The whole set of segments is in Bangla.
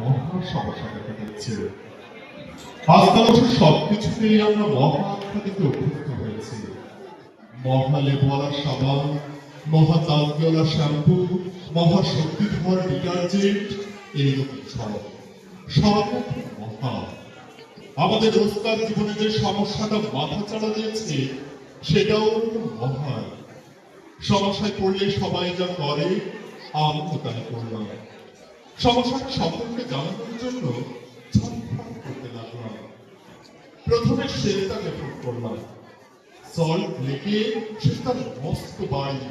মহা সমস্যা দেখা দিচ্ছে আজকাল অবশ্য সবকিছুতেই আমরা মহা আখ্যাতিতে অভ্যস্ত হয়েছি মহা লেবওয়ালা সাবান মহা তাজওয়ালা শ্যাম্পু মহা শক্তিধর ডিটারজেন্ট এইরকম সব সব মহা আমাদের রোজকার জীবনে যে সমস্যাটা মাথা চাড়া দিয়েছে সেটাও মহান সমস্যায় পড়লে সবাই যা করে, আমিও তাই করলাম। সমস্যাটা সম্পর্কে জানানোর জন্য করতে লাগলাম প্রথমে শ্বেতাকে ফোন করলাম সল্ট লেকে তার মস্ত বাড়ি,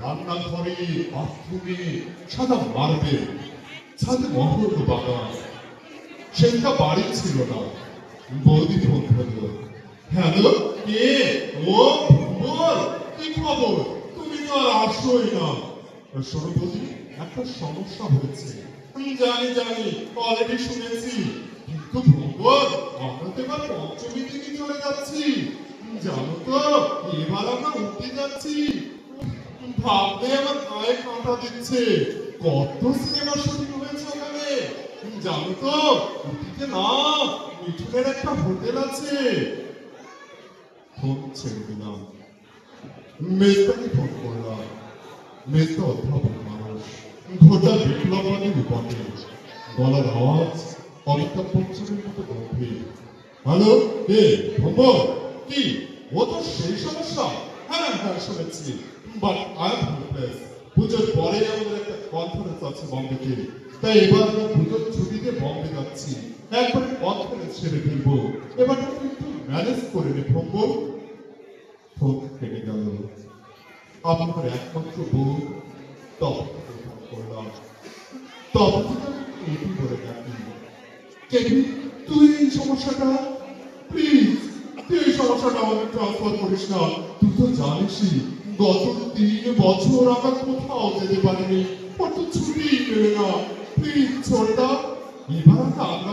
রান্নাঘরে বাথরুমে সাদা মারবে ছাদে মহল বাগান। সেটা বাড়ি ছিল না। বৌদি ফোন করল হ্যালো কে? ও, বল, কি খবর? তুমি তো আর আসোই না। শোনো বৌদি, একটা সমস্যা হয়েছে। জানি জানি অলরেডি শুনেছি। কিন্তু ভগবান পঞ্চমী থেকে চলে যাচ্ছি? জানো তো, এবার আমরা উঠতে যাচ্ছি। আমার গায়ে কাঁটা দিচ্ছে। কত সিনেমা শুটিং হয়েছে ওখানে জানো তো, উঠিতে না, মিঠুনের একটা হোটেল আছে। ফোন ছেড়ে দিলাম। মেজদাকে ফোন করলাম। মেজদা অধ্যাপক। মানুষ ঘোটা বিপ্লবাদী বটে গলার আওয়াজ অমিতাভ বচ্চনের মতো গম্ভীর। হ্যালো? কে? ভম্বর কি? ও তো সেই সমস্যা। হ্যাঁ হ্যাঁ শুনেছি। But I am hopeless. পুজোর পরে আমাদের একটা কনফারেন্স আছে বম্বেতে। তাই এবার আমরা পুজোর ছুটিতে বম্বে যাচ্ছি। একবার কনফারেন্স সেরে ফেলব। এবার একটু ম্যানেজ করে নে ভম্বর ফোন কেটে গেল। আপনার একমাত্র বউ ফোন করলাম তখন এটি বলে থাকি কেবি তুই এই সমস্যাটা? প্লিজ তুই এই সমস্যাটা আমাকে ট্রান্সফার করিস না। তুই তো জানিসই গত তিন বছর আমরা কোথাও যেতে পারিনি। কত ছুটি মেলে না। প্লিজ ছোটদা এবার আমরা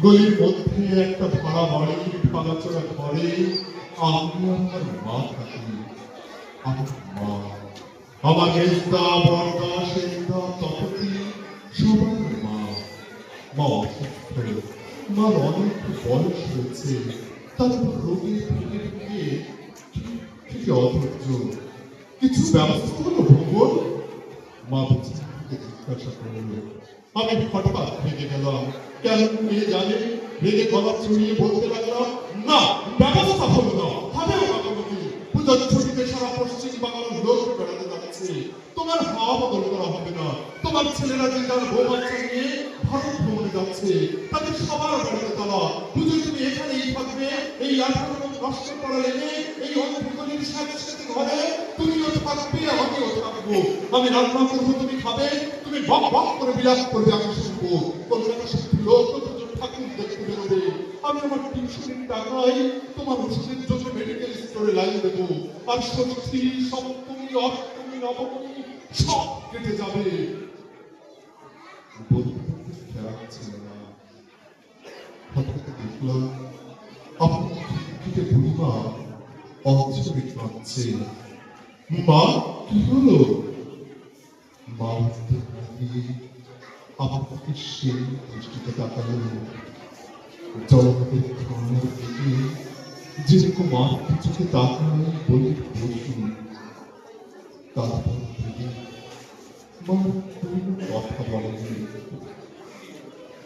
গলির মধ্যে একটা ভাড়া বাড়ির ভাঙাচোরা ঘরে আমি আমার মা থাকি আমার মা। আমার মেজদা বরদা সেজদা তপতি, সবার মা। মা অসুস্থ। মার অনেক বয়স হয়েছে। তারপর রোগী ফিরে ফিরে ঠিক অধৈর্য। কিছু ব্যবস্থা হলো ভূগোল মা জিজ্ঞাসা করল আমি হঠাৎ ভেঙে গেলাম কেন? কে জানে রেগে গলা চড়িয়ে বলতে লাগলাম, না ব্যবস্থা হলো না, হবে পূজার ছুটিতে সারা পশ্চিম বাংলার লোক বেড়াতে যাচ্ছে। তোমার হাওয়া বদল করা হবে না। তোমার ছেলেরা যে বউ বাচ্চা নিয়ে ভারত ভ্রমণে যাচ্ছে, তাদের সবার বাড়িতে তালা। পুজো তুমি এখানেই থাকবে, এই আঠারো নষ্ট করা এই অন্ধকারের সাথে সাথে ঘরে তুমিও থাকবে, আমিও থাকব। আমি রান্না করব, তুমি খাবে বক বক করে বিলাস করবে, আমি শুনব কলকাতা শুধু লোক ঠাকুর দেখতে বেরোবে। আমি আমার টিউশনের টাকায় তোমার ওষুধের জন্য মেডিকেল স্টোরে লাইন দেবো। আর ষষ্ঠী, সপ্তমী, অষ্টমী, নবমী সব কেটে যাবে। দেখলাম খিটখিটে বুড়িমা অঞ্চলে কাঁদছে। মা, কি হলো? মা উঠতে দাঁড়িয়ে আমার দিকে সেই দৃষ্টিতে তাকালো। জলপথের খাওয়ার দিকে যেরকম আর কিছুকে তাকায় বলে বসু তারপর থেকে মা কোনো কথা বলেনি।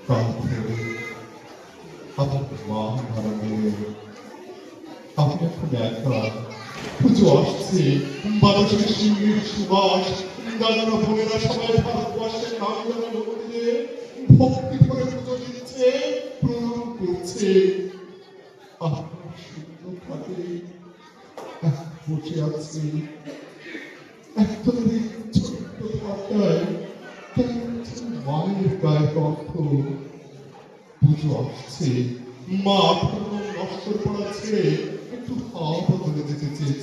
তারপরে আমার মা মারা গেল আমি এখন একা পুজো আসছে বারোশো সিংহের সুবাস দাদারা বোনেরা সবাই ভারতবর্ষের নাম জানা লোক দিয়ে ভক্তি করে পুজো দিচ্ছে, প্রণাম করছে। করে বসে আছি। একেবারে ছোট্ট যেন মায়ের গায়ে গন্ধ পুজো আসছে। মা ধর্ম নষ্ট পড়াচ্ছে একটু হাওয়া বদলে